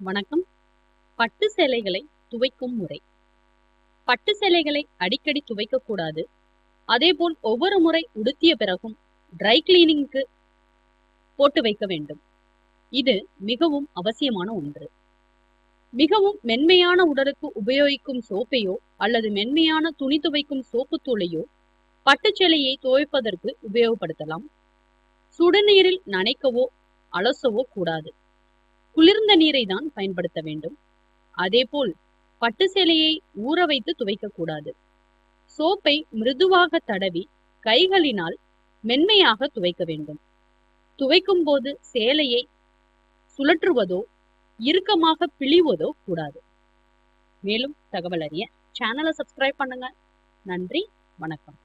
வணக்கம். பட்டு சேலைகளை துவைக்கும் முறை. பட்டு சேலைகளை அடிக்கடி துவைக்கக்கூடாது அதேபோல் ஒவ்வொரு முறை உடுத்திய பிறகும் ட்ரை கிளீனிங்க்கு போட்டு வைக்க வேண்டும். இது மிகவும் அவசியமான ஒன்று. மிகவும் மென்மையான உடலுக்கு உபயோகிக்கும் சோப்பையோ அல்லது மென்மையான துணி துவைக்கும் சோப்பு தூளையோ பட்டுச்சேலையை துவைப்பதற்கு உபயோகப்படுத்தலாம். சுடுநீரில் நனைக்கவோ அலசவோ கூடாது. குளிர்ந்த நீரை தான் பயன்படுத்த வேண்டும். அதேபோல் பட்டு சேலையை ஊற வைத்து துவைக்க கூடாது. சோப்பை மிருதுவாக தடவி கைகளினால் மென்மையாக துவைக்க வேண்டும். துவைக்கும் போது சேலையை சுழற்றுவதோ இறுக்கமாக பிழிவதோ கூடாது. மேலும் தகவல் அறிய சேனலை சப்ஸ்கிரைப் பண்ணுங்க. நன்றி வணக்கம்.